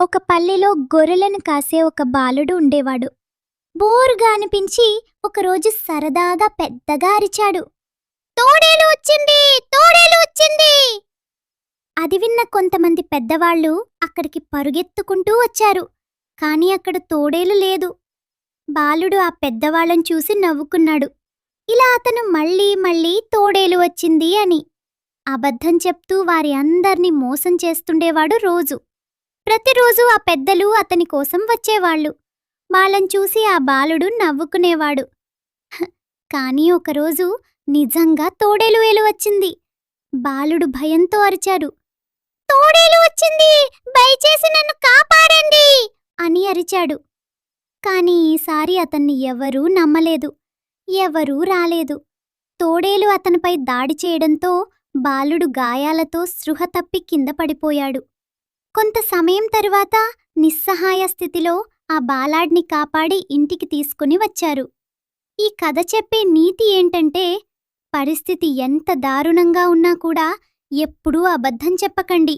ఒక పల్లెలో గొర్రెలను కాసే ఒక బాలుడు ఉండేవాడు. బోరుగా అనిపించి ఒకరోజు సరదాగా పెద్దగా అరిచాడు. తోడేలు వచ్చింది! తోడేలు వచ్చింది! అది విన్న కొంతమంది పెద్దవాళ్ళు అక్కడికి పరుగెత్తుకుంటూ వచ్చారు. కాని అక్కడ తోడేలు లేదు. బాలుడు ఆ పెద్దవాళ్ళని చూసి నవ్వుకున్నాడు. ఇలా అతను మళ్ళీ మళ్ళీ తోడేలు వచ్చింది అని. అబద్ధం చెప్తూ వారి అందర్నీ మోసం చేస్తుండేవాడు రోజు. ప్రతిరోజు ఆ పెద్దలు అతని కోసం వచ్చేవాళ్ళు. వాళ్ళని చూసి ఆ బాలుడు నవ్వుకునేవాడు. కానీ ఒకరోజు నిజంగా తోడేలు వేలు వచ్చింది. బాలుడు భయంతో అరిచారు తోడేలు వచ్చింది! దయచేసి నన్ను కాపాడండి! అని అరిచాడు. కాని ఈసారి అతన్ని ఎవరూ నమ్మలేదు. ఎవరూ రాలేదు. తోడేలు అతనిపై దాడి చేయడంతో బాలుడు గాయాలతో స్పృహ తప్పి కింద పడిపోయాడు. కొంత సమయం తరువాత నిస్సహాయ స్థితిలో ఆ బాలాడ్ని కాపాడి ఇంటికి తీసుకుని వచ్చారు. ఈ కథ చెప్పే నీతి ఏంటంటే పరిస్థితి ఎంత దారుణంగా ఉన్నా కూడా ఎప్పుడూ అబద్ధం చెప్పకండి.